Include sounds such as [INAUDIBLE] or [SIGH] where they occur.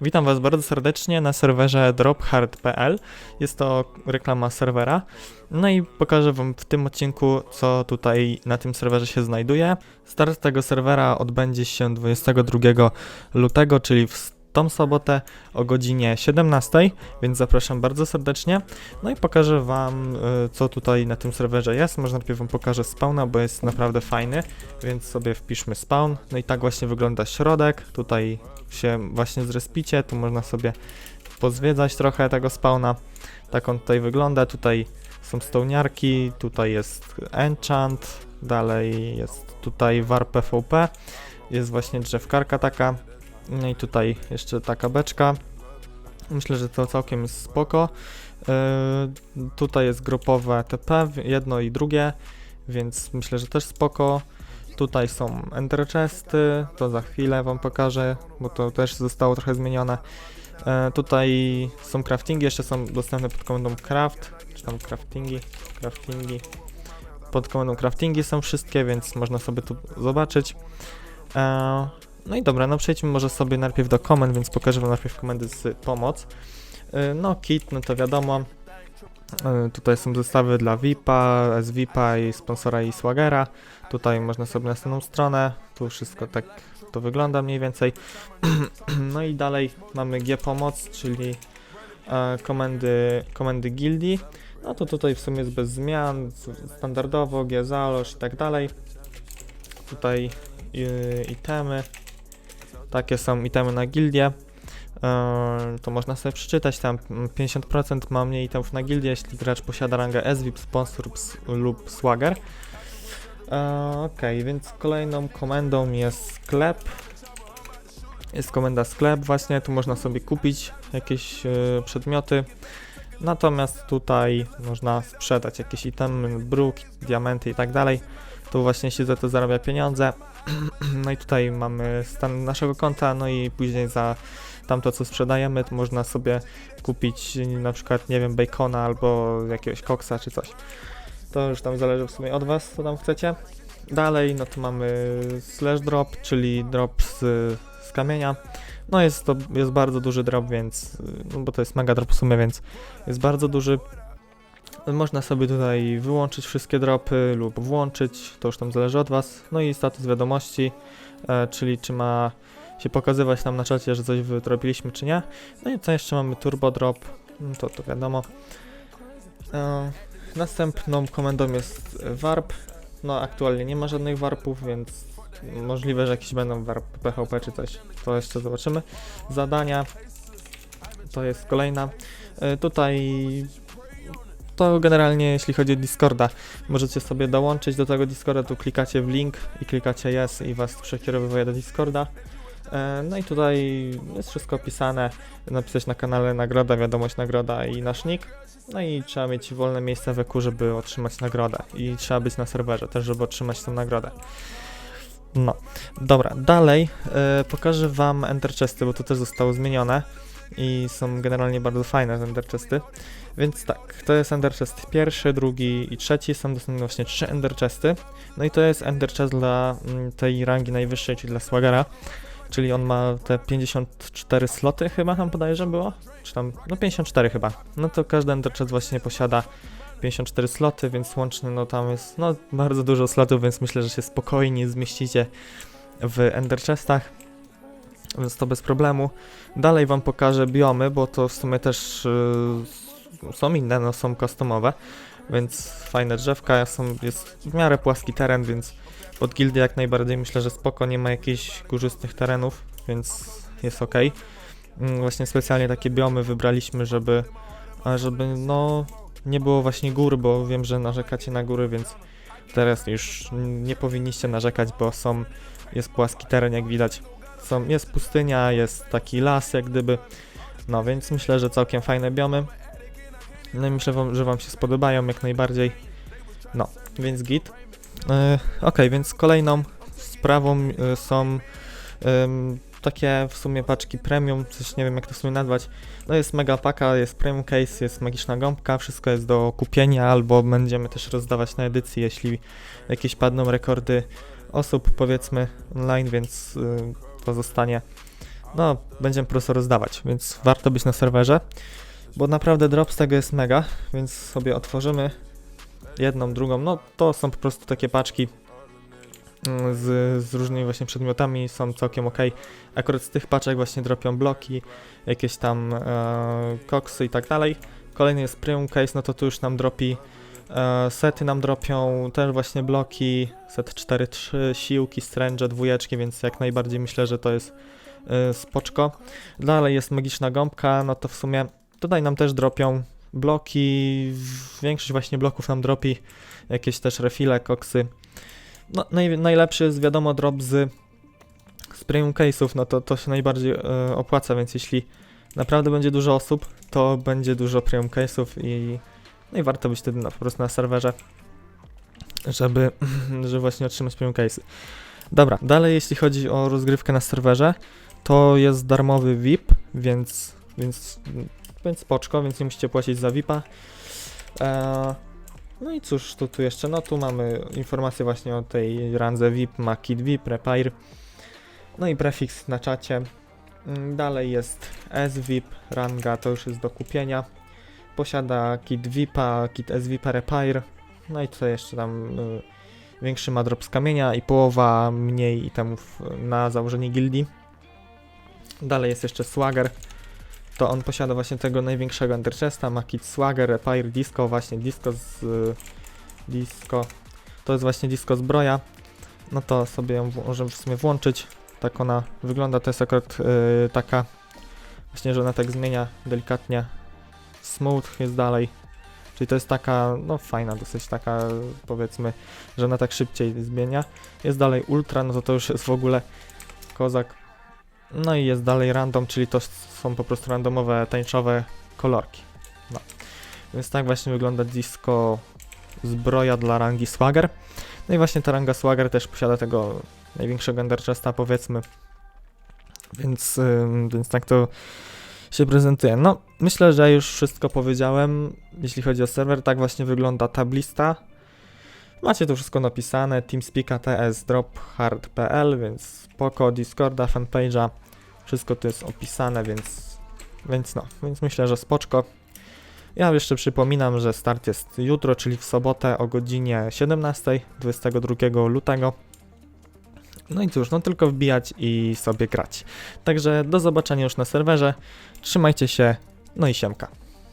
Witam Was bardzo serdecznie na serwerze drophard.pl. Jest to reklama serwera. No i pokażę Wam w tym odcinku, co tutaj na tym serwerze się znajduje. Start tego serwera odbędzie się 22 lutego, czyli w tą sobotę o godzinie 17, więc zapraszam bardzo serdecznie. No i pokażę Wam, y, co tutaj na tym serwerze jest. Może najpierw Wam pokażę spawna, bo jest naprawdę fajny, więc sobie wpiszmy spawn. No i tak właśnie wygląda środek. Tutaj się właśnie zrespicie, tu można sobie pozwiedzać trochę tego spawna. Tak on tutaj wygląda. Tutaj są stołniarki, tutaj jest enchant, dalej jest tutaj war PvP, jest właśnie drzewkarka taka. No i tutaj jeszcze taka beczka. Myślę, że to całkiem jest spoko. Yy, tutaj jest grupowe TP, jedno i drugie, więc myślę, że też spoko. Tutaj są ender chesty, to za chwilę wam pokażę, bo to też zostało trochę zmienione. E, tutaj są craftingi, jeszcze są dostępne pod komendą craft, czy tam craftingi, craftingi. Pod komendą craftingi są wszystkie, więc można sobie tu zobaczyć. E, no i dobra, no przejdźmy może sobie najpierw do komend, więc pokażę wam najpierw komendy z pomoc. E, no kit, no to wiadomo. E, tutaj są zestawy dla VIPa, SVIPa i sponsora i Swagera. Tutaj można sobie na następną stronę. Tu wszystko tak to wygląda mniej więcej. [CLEARS THROAT] no i dalej mamy G pomoc, czyli e, komendy, komendy gildii. No to tutaj w sumie jest bez zmian, standardowo, G zaloż i tak dalej. Tutaj itemy. Takie są itemy na gildię. E, to można sobie przeczytać, tam mm, 50% ma mniej itemów na gildię, jeśli gracz posiada rangę SVIP, sponsor lub swagger. E, Okej, więc kolejną komendą jest sklep. Jest komenda sklep, właśnie tu można sobie kupić jakieś e, przedmioty. Natomiast tutaj można sprzedać jakieś itemy, bruk, diamenty i tak dalej. Tu właśnie się za to zarabia pieniądze. [CLEARS THROAT] No i tutaj mamy stan naszego konta, no i później za tamto co sprzedajemy, to można sobie kupić na przykład, nie wiem, bacona albo jakiegoś koksa czy coś. To już tam zależy w sumie od was, co tam chcecie. Dalej, no to mamy slash drop, czyli drop z, z kamienia. No jest to, jest bardzo duży drop, więc, no bo to jest mega drop w sumie, więc jest bardzo duży. Można sobie tutaj wyłączyć wszystkie dropy lub włączyć, to już tam zależy od was. No i status wiadomości, e, czyli czy ma się pokazywać nam na czacie, że coś wydropiliśmy, czy nie. No i co jeszcze mamy turbo drop, no to to wiadomo. E, Następną komendą jest warp. No aktualnie nie ma żadnych warpów, więc możliwe, że jakieś będą warp PHP czy coś. To jeszcze zobaczymy. Zadania. To jest kolejna. E, Tutaj to generalnie jeśli chodzi o Discorda, możecie sobie dołączyć do tego Discorda, tu klikacie w link i klikacie yes i was przekierowuje do Discorda. E, No i tutaj jest wszystko opisane, napisać na kanale nagroda, wiadomość nagroda i nasz nick. No i trzeba mieć wolne miejsce w EQ, żeby otrzymać nagrodę. I trzeba być na serwerze też, żeby otrzymać tę nagrodę. No, dobra, dalej e, pokażę wam Enter Chesty, bo to też zostało zmienione i są generalnie bardzo fajne Ender Chesty. Więc tak, to jest Ender Chest pierwszy, drugi i trzeci, są dostępne właśnie trzy Ender Chesty. No i to jest Ender Chest dla mm, tej rangi najwyższej, czyli dla Swagera. Czyli on ma te 54 sloty chyba tam podaje, że było? Czy tam, no 54 chyba. No to każdy Ender Chest właśnie posiada 54 sloty, więc łącznie no tam jest no bardzo dużo slotów, więc myślę, że się spokojnie zmieścicie w Ender Chestach. Więc to bez problemu. Dalej wam pokażę biomy, bo to w sumie też yy, są inne, no są customowe, więc fajne drzewka, są, jest w miarę płaski teren, więc pod gildię jak najbardziej myślę, że spoko, nie ma jakichś górzystych terenów, więc jest ok. Właśnie specjalnie takie biomy wybraliśmy, żeby, żeby no nie było właśnie gór, bo wiem, że narzekacie na góry, więc teraz już nie powinniście narzekać, bo są, jest płaski teren jak widać. Są, jest pustynia, jest taki las jak gdyby, no więc myślę, że całkiem fajne biomy. No i myślę, że wam się spodobają jak najbardziej. No, więc git. E, ok, więc kolejną sprawą e, są em, takie w sumie paczki premium, coś nie wiem jak to w sumie nazwać. No jest mega paka, jest premium case, jest magiczna gąbka, wszystko jest do kupienia, albo będziemy też rozdawać na edycji, jeśli jakieś padną rekordy osób powiedzmy online, więc y, to zostanie no, będziemy po prostu rozdawać, więc warto być na serwerze, bo naprawdę drop z tego jest mega, więc sobie otworzymy jedną, drugą, no to są po prostu takie paczki mm, z, z różnymi właśnie przedmiotami, są całkiem ok. Akurat z tych paczek właśnie dropią bloki, jakieś tam e, koksy i tak dalej. Kolejny jest premium case, no to tu już nam dropi sety nam dropią, też właśnie bloki, set 4-3, siłki, stręże, dwójeczki, więc jak najbardziej myślę, że to jest e, spoczko. Dalej jest magiczna gąbka, no to w sumie tutaj nam też dropią bloki, większość właśnie bloków nam dropi, jakieś też refile, koksy. No naj, najlepszy jest wiadomo drop z, z premium case'ów, no to to się najbardziej e, opłaca, więc jeśli naprawdę będzie dużo osób, to będzie dużo premium case'ów i, no i warto być wtedy na, po prostu na serwerze, żeby, [LAUGHS] żeby właśnie otrzymać premium case'y. Dobra, dalej jeśli chodzi o rozgrywkę na serwerze, to jest darmowy VIP, więc, więc, więc spoczko, więc nie musicie płacić za VIPa. Eee, no i cóż, to tu jeszcze, no tu mamy informacje właśnie o tej randze VIP, ma kit VIP, Repair, no i prefiks na czacie. Mm, Dalej jest SVIP, ranga to już jest do kupienia. Posiada kit VIPa, kit SVIPa Repair. No i tutaj jeszcze tam y, większy ma drop z kamienia i połowa mniej itemów na założenie gildii. Dalej jest jeszcze Swagger. To on posiada właśnie tego największego Enderchesta, ma kit Swagger, Repair, Disco, właśnie Disco z... y, Disco. To jest właśnie Disco zbroja. No to sobie ją możemy w sumie włączyć. Tak ona wygląda, to jest akurat y, taka właśnie, że ona tak zmienia delikatnie. Smooth jest dalej. Czyli to jest taka, no fajna dosyć taka, powiedzmy, że ona tak szybciej zmienia. Jest dalej ultra, no to to już jest w ogóle kozak. No i jest dalej random, czyli to są po prostu randomowe, tańczowe kolorki. No. Więc tak właśnie wygląda disco zbroja dla rangi Swagger. No i właśnie ta ranga Swagger też posiada tego największego Enderchesta powiedzmy. Więc, ym, więc tak to się prezentuje. No, myślę, że już wszystko powiedziałem, jeśli chodzi o serwer. Tak właśnie wygląda tablista. Macie to wszystko napisane, TeamSpeak TS, DropHard.pl, więc spoko, Discorda, fanpage'a, wszystko to jest opisane, więc, więc no, więc myślę, że spoczko. Ja jeszcze przypominam, że start jest jutro, czyli w sobotę o godzinie 17, 22 lutego. No i cóż, no tylko wbijać i sobie grać. Także do zobaczenia już na serwerze. Trzymajcie się, no i siemka.